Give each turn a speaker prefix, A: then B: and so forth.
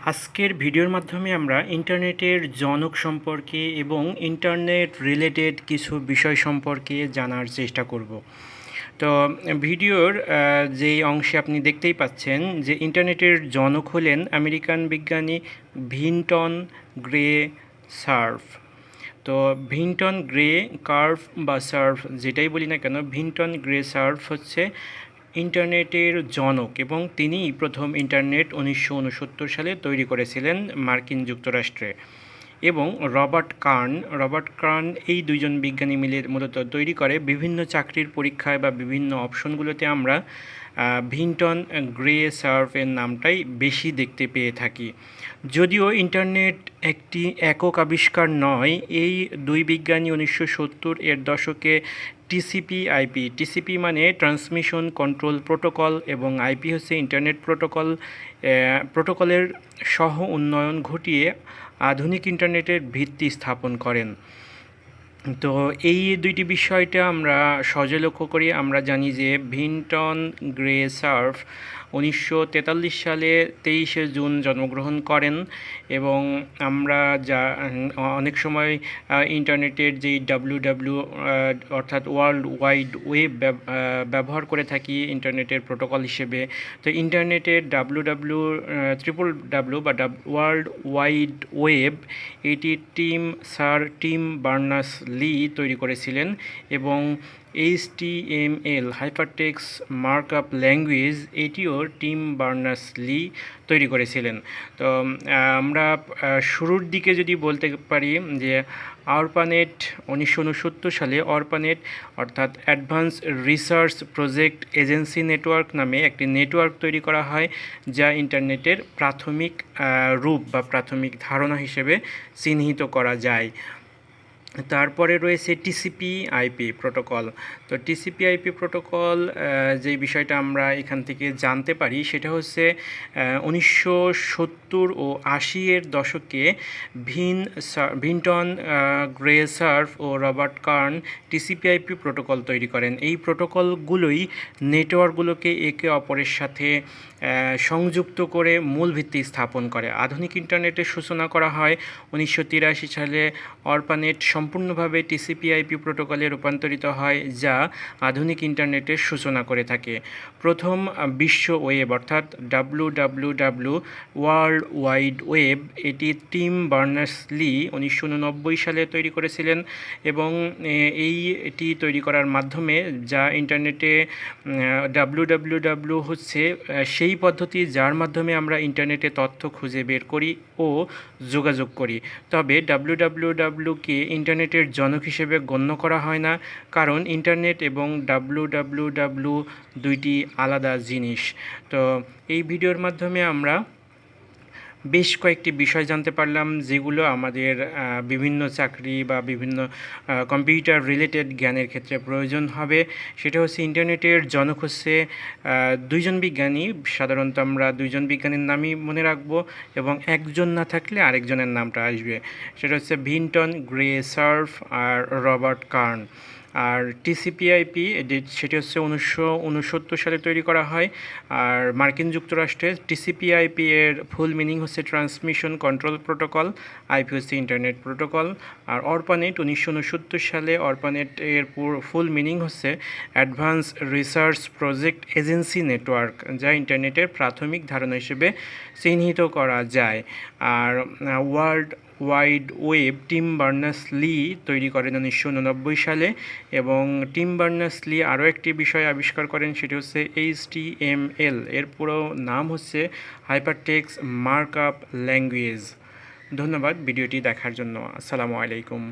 A: আজকের ভিডিওর মাধ্যমে আমরা ইন্টারনেটের জনক সম্পর্কে এবং ইন্টারনেট রিলেটেড কিছু বিষয় সম্পর্কে জানার চেষ্টা করব। তো, ভিডিওর যেই অংশে আপনি দেখতেই পাচ্ছেন যে ইন্টারনেটের জনক হলেন আমেরিকান বিজ্ঞানী ভিনটন গ্রে সার্ফ। তো, ভিনটন গ্রে কার্ভ বা সার্ফ যেটাই বলি না কেন, ভিনটন গ্রে সার্ফ হচ্ছে ইন্টারনেটের জনক এবং তিনিই প্রথম ইন্টারনেট উনিশশো উনসত্তর সালে তৈরি করেছিলেন মার্কিন যুক্তরাষ্ট্রে। এবং রবার্ট কার্ন রবার্ট কার্ন এই দুইজন বিজ্ঞানী মিলে মূলত তৈরি করে বিভিন্ন চাকরির পরীক্ষায় বা বিভিন্ন অপশনগুলোতে আমরা ভিনটন গ্রে সার্ফের নামটাই বেশি দেখতে পেয়ে থাকি। যদিও ইন্টারনেট একটি একক আবিষ্কার নয়, এই দুই বিজ্ঞানী উনিশশো সত্তর এর দশকে টিসিপি আইপি। টিসিপি মানে ট্রান্সমিশন কন্ট্রোল প্রোটোকল এবং আইপি হচ্ছে ইন্টারনেট প্রোটোকল। প্রোটোকলের সহ উন্নয়ন ঘটিয়ে আধুনিক ইন্টারনেটের ভিত্তি স্থাপন করেন। তো এই দুইটি বিষয়টা আমরা সহজে লক্ষ্য করি। আমরা জানি যে ভিনটন গ্রে সার্ফ উনিশশো তেতাল্লিশ সালে তেইশে জুন জন্মগ্রহণ করেন এবং আমরা যা, অনেক সময় ইন্টারনেটের যেই ডাব্লিউ ডাব্লিউ অর্থাৎ ওয়ার্ল্ড ওয়াইড ওয়েব ব্যব- ব্যবহার করে থাকি ইন্টারনেটের প্রোটোকল হিসেবে। তো ইন্টারনেটের ডাব্লিউ ডাব্লিউ ট্রিপল ডাব্লিউ বা ওয়ার্ল্ড ওয়াইড ওয়েব, এটি Tim, sir Tim Berners Lee তৈরি করেছিলেন এবং H T M L hypertext markup language এটিও টিম বার্নাস লি তৈরি করেছিলেন। তো আমরা শুরুর দিকে যদি বলতে পারি যে অর্পানেট উনিশশো সালে অর্পানেট, অর্থাৎ advance research project agency network নামে একটি নেটওয়ার্ক তৈরি করা হয়, যা ইন্টারনেটের প্রাথমিক রূপ বা প্রাথমিক ধারণা হিসেবে চিহ্নিত করা যায়। তারপরে রয়েছে টিসিপি আইপি প্রোটোকল। তো টিসিপি আইপি প্রোটোকল যে বিষয়টা আমরা এখান থেকে জানতে পারি, সেটা হচ্ছে উনিশশো সত্তর ও আশি এর দশকে ভিন ভিনটন গ্রে সার্ফ ও Robert Kahn TCP IP protocol তৈরি করেন। এই প্রোটোকলগুলোই নেটওয়ার্কগুলোকে একে অপরের সাথে সংযুক্ত করে মূল ভিত্তি স্থাপন করে। আধুনিক ইন্টারনেটের সূচনা করা হয় উনিশশো তিরাশি সালে অর্পানেট সম্পূর্ণভাবে টিসিপি আইপি প্রোটোকলে রূপান্তরিত হয়, যা আধুনিক ইন্টারনেটের সূচনা করে থাকে। প্রথম বিশ্ব ওয়েব অর্থাৎ W W W world wide web, এটি টিম বার্নার্স লি উনিশশো উননব্বই সালে তৈরি করেছিলেন এবং এই এটি তৈরি করার মাধ্যমে যা ইন্টারনেটে ডাব্লু ডাব্লু ডাব্লু হচ্ছে সেই পদ্ধতি যার মাধ্যমে আমরা ইন্টারনেটে তথ্য খুঁজে বের করি ও যোগাযোগ করি। তবে ডাব্লু ডাব্লু ডাব্লুকে ইন্টারনেটের জনক হিসেবে গণ্য করা হয় না, কারণ ইন্টারনেট এবং ডাব্লু ডাব্লু ডাব্লু দুইটি আলাদা জিনিস। তো এই ভিডিওর মাধ্যমে আমরা বেশ কয়েকটি বিষয় জানতে পারলাম, যেগুলো আমাদের বিভিন্ন চাকরি বা বিভিন্ন কম্পিউটার রিলেটেড জ্ঞানের ক্ষেত্রে প্রয়োজন হবে। সেটা হচ্ছে ইন্টারনেটের জনক হচ্ছে দুইজন বিজ্ঞানী। সাধারণত আমরা দুইজন বিজ্ঞানীর নামই মনে রাখব এবং একজন না থাকলে আরেকজনের নামটা আসবে। সেটা হচ্ছে ভিনটন গ্রে সার্ফ আর রবার্ট কার্ন। আর টিসিপিআইপি সেটি হচ্ছে উনিশশো উনসত্তর সালে তৈরি করা হয়। আর মার্কিন যুক্তরাষ্ট্রে টিসিপিআইপি এর ফুল মিনিং হচ্ছে ট্রান্সমিশন কন্ট্রোল প্রোটোকল আইপি হচ্ছে ইন্টারনেট প্রোটোকল। আর অর্পানেট উনিশশো উনসত্তর সালে অর্পানেট এর ফুল মিনিং হচ্ছে advance research project agency network, যা ইন্টারনেটের প্রাথমিক ধারণা হিসেবে চিহ্নিত করা যায়। আর world wide web Tim Berners Lee তৈরি করেন উনিশশো উননব্বই সালে এবং টিম বার্নাস লি আরও একটি বিষয় আবিষ্কার করেন, সেটি হচ্ছে এইচ টি এম এল এর পুরো নাম হচ্ছে হাইপারটেক্স মার্ক আপ ল্যাঙ্গুয়েজ ধন্যবাদ ভিডিওটি দেখার জন্য। আসসালামু আলাইকুম।